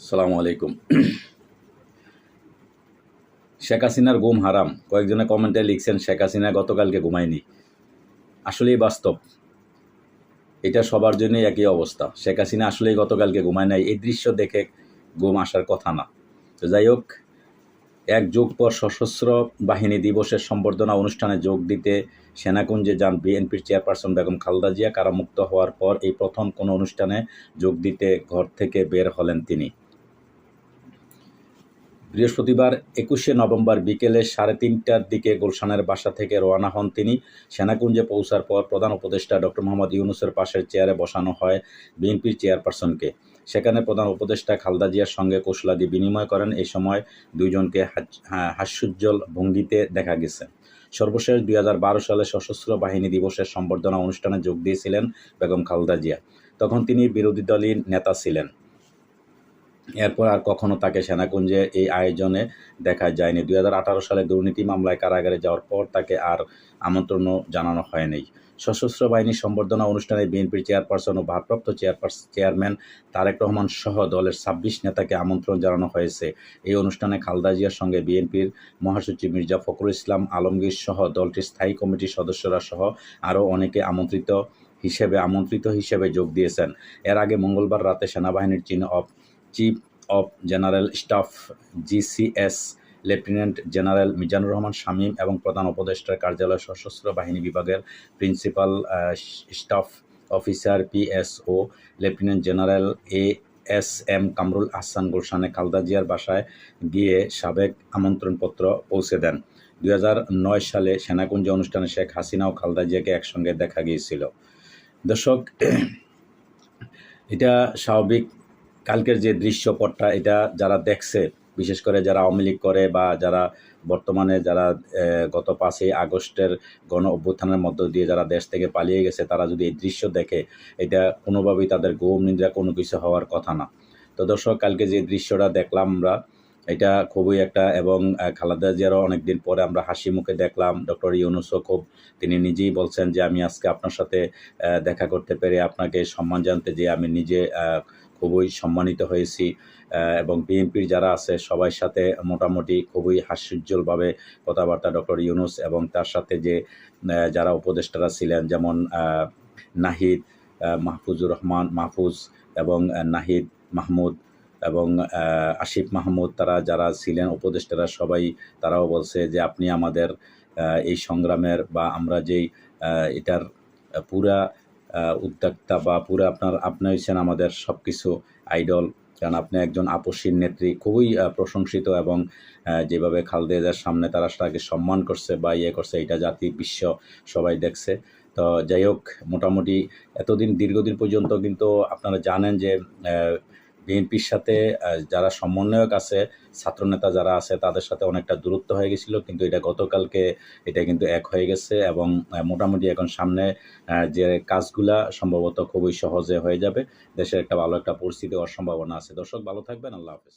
সালামু আলাইকুম। শেখ হাসিনার ঘুম হারাম। কয়েকজনে কমেন্টে লিখছেন, শেখ হাসিনা গতকালকে ঘুমায়নি। আসলেই বাস্তব। এটা সবার জন্যই একই অবস্থা। শেখ হাসিনা আসলেই গতকালকে ঘুমায় নাই। এই দৃশ্য দেখে ঘুম আসার কথা না। তো যাই হোক, এক যুগ পর সশস্ত্র বাহিনী দিবসের সম্বর্ধনা অনুষ্ঠানে যোগ দিতে সেনাকুঞ্জে যান বিএনপির চেয়ারপারসন বেগম খালদা জিয়া। কারামুক্ত হওয়ার পর এই প্রথম কোনো অনুষ্ঠানে যোগ দিতে ঘর থেকে বের হলেন তিনি। বৃহস্পতিবার একুশে নভেম্বর বিকেলে সাড়ে তিনটার দিকে গুলশানের বাসা থেকে রওনা হন তিনি। সেনাকুঞ্জে পৌঁছার পর প্রধান উপদেষ্টা ডক্টর মোহাম্মদ ইউনুসের পাশের চেয়ারে বসানো হয় বিএনপির চেয়ারপারসনকে। সেখানে প্রধান উপদেষ্টা খালদা জিয়ার সঙ্গে কৌশলাদি বিনিময় করেন। এই সময় দুইজনকে হাস- হাস্যোজ্জ্বল ভঙ্গিতে দেখা গেছে। সর্বশেষ দুই হাজার বারো সালে সশস্ত্র বাহিনী দিবসের সম্বর্ধনা অনুষ্ঠানে যোগ দিয়েছিলেন বেগম খালদা জিয়া। তখন তিনি বিরোধী দলীয় নেতা ছিলেন। এরপর আর কখনো তাকে সেনাকুঞ্জে এই আয়োজনে দেখা যায়নি। দুই হাজার আঠারো সালে দুর্নীতি মামলায় কারাগারে যাওয়ার পর তাকে আর আমন্ত্রণও জানানো হয়নি। সশস্ত্র বাহিনীর সম্বর্ধনা অনুষ্ঠানে বিএনপির চেয়ারপারসন ও ভারপ্রাপ্ত চেয়ারম্যান তারেক রহমান সহ দলের ছাব্বিশ নেতাকে আমন্ত্রণ জানানো হয়েছে। এই অনুষ্ঠানে খালদা জিয়ার সঙ্গে বিএনপির মহাসচিব মির্জা ফখরুল ইসলাম, আলমগীর সহ দলটির স্থায়ী কমিটির সদস্যরা সহ আরও অনেকে আমন্ত্রিত হিসেবে আমন্ত্রিত হিসেবে যোগ দিয়েছেন। এর আগে মঙ্গলবার রাতে সেনাবাহিনীর চিহ্ন of chief of general staff GCS lieutenant general Mizanur Rahman Shamim এবং প্রধান উপদেষ্টার কার্যালয় সশস্ত্র বাহিনী বিভাগের principal staff officer PSO lieutenant general A S M Kamrul Ahsan গুলশানে খালদা জিয়ার বাসায় গিয়ে সাবেক আমন্ত্রণপত্র পৌঁছে দেন। দুই সালে সেনাকুঞ্জ অনুষ্ঠানে শেখ হাসিনা ও খালদা জিয়াকে একসঙ্গে দেখা গিয়েছিল। দর্শক, এটা স্বাভাবিক কালকের যে দৃশ্যপটটা, এটা যারা দেখছে, বিশেষ করে যারা আওয়ামী লীগ করে বা যারা বর্তমানে যারা গত পাঁচই আগস্টের গণ অভ্যুত্থানের মধ্য দিয়ে যারা দেশ থেকে পালিয়ে গেছে, তারা যদি এই দৃশ্য দেখে, এটা কোনোভাবেই তাদের ঘুম নিদ্রা, কোনো কিছু হওয়ার কথা না। তো দর্শক, কালকে যে দৃশ্যটা দেখলাম আমরা, এটা খুবই একটা, এবং খালেদা জিয়ারও অনেকদিন পরে আমরা হাসি মুখে দেখলাম, ডক্টর ইউনুসও খুব, তিনি নিজেই বলছেন যে, আমি আজকে আপনার সাথে দেখা করতে পেরে আপনাকে সম্মান জানতে যে, আমি নিজে খুবই সম্মানিত হয়েছি এবং বিএনপির যারা আছে সবার সাথে মোটামুটি খুবই হাস্যোজ্জ্বলভাবে কথাবার্তা ডক্টর ইউনুস এবং তার সাথে যে যারা উপদেষ্টারা ছিলেন যেমন নাহিদ মাহফুজুর রহমান, মাহফুজ এবং নাহিদ মাহমুদ এবং আসিফ মাহমুদ তারা যারা ছিলেন উপদেষ্টারা সবাই তারাও বলছে যে, আপনি আমাদের এই সংগ্রামের বা আমরা যেই এটার পুরা উদ্যোক্তা বা পুরো আপনার আপনি হয়েছেন আমাদের সব কিছু আইডল। কারণ আপনি একজন আপসীর নেত্রী, খুবই প্রশংসিত এবং যেভাবে খালদেজার সামনে তারা তাকে সম্মান করছে বা ইয়ে করছে, এটা জাতি, বিশ্ব সবাই দেখছে। তো যাই হোক, মোটামুটি এতদিন, দীর্ঘদিন পর্যন্ত কিন্তু আপনারা জানেন যে বিএনপির সাথে যারা সমন্বয়ক আছে, ছাত্রনেতা যারা আছে, তাদের সাথে অনেকটা দূরত্ব হয়ে গেছিল, কিন্তু এটা গতকালকে এটা কিন্তু এক হয়ে গেছে এবং মোটামুটি এখন সামনে যে কাজগুলা সম্ভবত খুবই সহজে হয়ে যাবে। দেশের একটা ভালো একটা পরিস্থিতি হওয়ার সম্ভাবনা আছে। দর্শক, ভালো থাকবেন। আল্লাহ হাফেজ।